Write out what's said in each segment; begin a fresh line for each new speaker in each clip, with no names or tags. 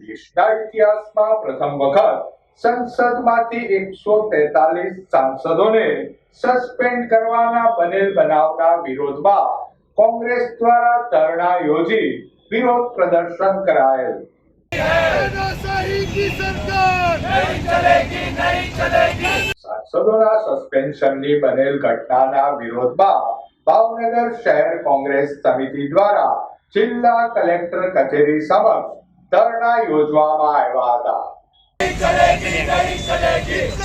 દેશના ઇતિહાસમાં પ્રથમ વખત સંસદમાંથી એકસો તેતાલીસ સાંસદોને સસ્પેન્ડ કરવાના બનેલ બનાવના વિરોધમાં કોંગ્રેસ દ્વારા ધરણા યોજી વિરોધ પ્રદર્શન કરાયેલ. સાંસદોના સસ્પેન્શનની બનેલ ઘટનાના વિરોધમાં ભાવનગર શહેર કોંગ્રેસ સમિતિ દ્વારા જિલ્લા કલેક્ટર કચેરી સમક્ષ ધરણા યોજવામાં આવ્યા હતા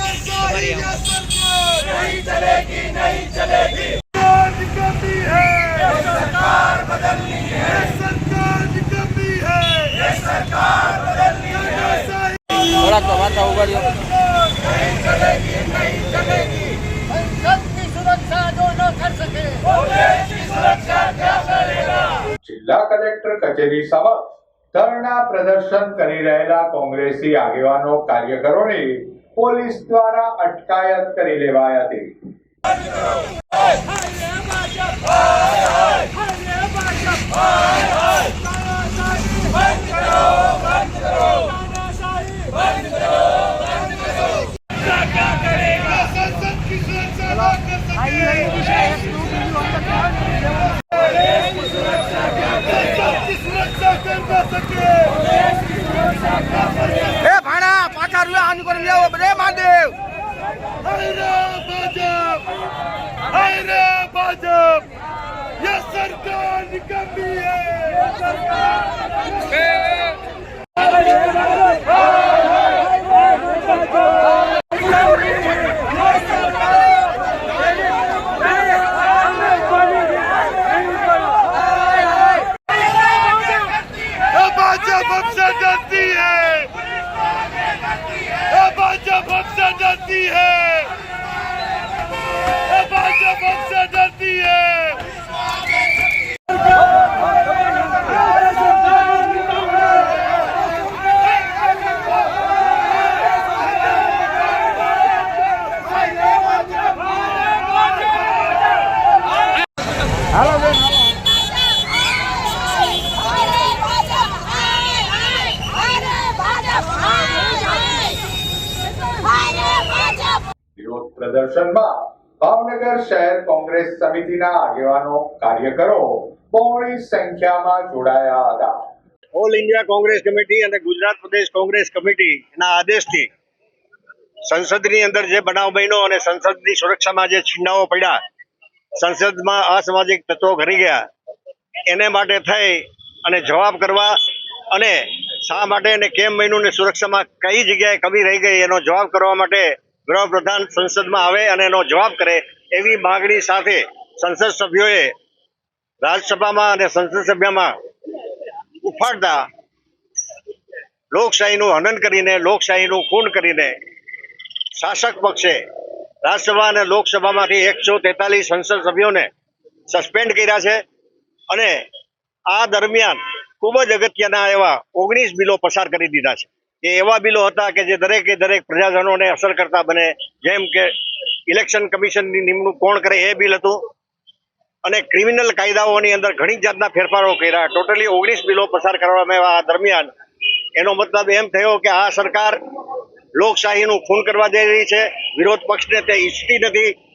सरकारी या सरकार नहीं चलेगी नहीं चलेगी सरकार निकम्मी है ये सरकार बदलनी है ये सरकार निकम्मी है ये सरकार बदलनी है
થોડાક તો વાતા ઉગાડ્યો
नहीं चलेगी नहीं चलेगी संसद की सुरक्षा जो न कर सके वो देश की सुरक्षा क्या करेगा
જિલ્લા કલેક્ટર કચેરી સમક્ષ ધરણા પ્રદર્શન કરી રહેલા કોંગ્રેસી આગેવાનો કાર્યકરોને પોલીસ દ્વારા અટકાયત કરી લેવાઈ હતી
भाजप ये सरकार निकम्मी है ये सरकार ये भाजप हमसे डरती है ये भाजप
પ્રદર્શનમાં ભાવનગર શહેર કોંગ્રેસ સમિતિના આગેવાનો કાર્યકરો બહોળી સંખ્યામાં જોડાયા હતા.
ઓલ ઇન્ડિયા કોંગ્રેસ કમિટી અને ગુજરાત પ્રદેશ કોંગ્રેસ કમિટી ના આદેશથી સંસદની અંદર જે બનાવ બન્યો અને સંસદની સુરક્ષામાં જે છીંડાઓ પડ્યા, સંસદમાં અસામાજિક તત્વો ઘરી ગયા, એને માટે થઈ અને જવાબ કરવા અને શા માટે અને કેમ બન્યું ને સુરક્ષામાં કઈ જગ્યાએ કમી રહી ગઈ એનો જવાબ કરવા માટે ગૃહપ્રધાન સંસદમાં આવે અને એનો જવાબ કરે એવી માગણી સાથે સંસદ સભ્યોએ રાજ્યસભામાં અને સંસદ સભ્યમાં ઉફાડતા લોકશાહીનું હનન કરીને, લોકશાહીનું ખૂન કરીને શાસક પક્ષે રાજ્યસભા અને લોકસભામાંથી એકસો તેતાલીસ સંસદ સભ્યોને સસ્પેન્ડ કર્યા છે અને આ દરમિયાન ખૂબ જ અગત્યના એવા ઓગણીસ બિલો પસાર કરી દીધા છે. એ એવા બિલો હતા કે જે દરેકે દરેક પ્રજાજનોને અસર કરતા બને. જેમ કે ઇલેક્શન કમિશનની નિમણૂક કોણ કરે એ બિલ હતું. અને ક્રિમિનલ કાયદાઓની અંદર ઘણી જાતના ફેરફારો કર્યા. ટોટલી ઓગણીસ બિલો પસાર કરવામાં આવ્યા દરમિયાન. એનો મતલબ એમ થયો કે આ સરકાર લોકશાહીનું ખૂન કરવા જઈ રહી છે. વિરોધ પક્ષને તે ઈચ્છતી નથી.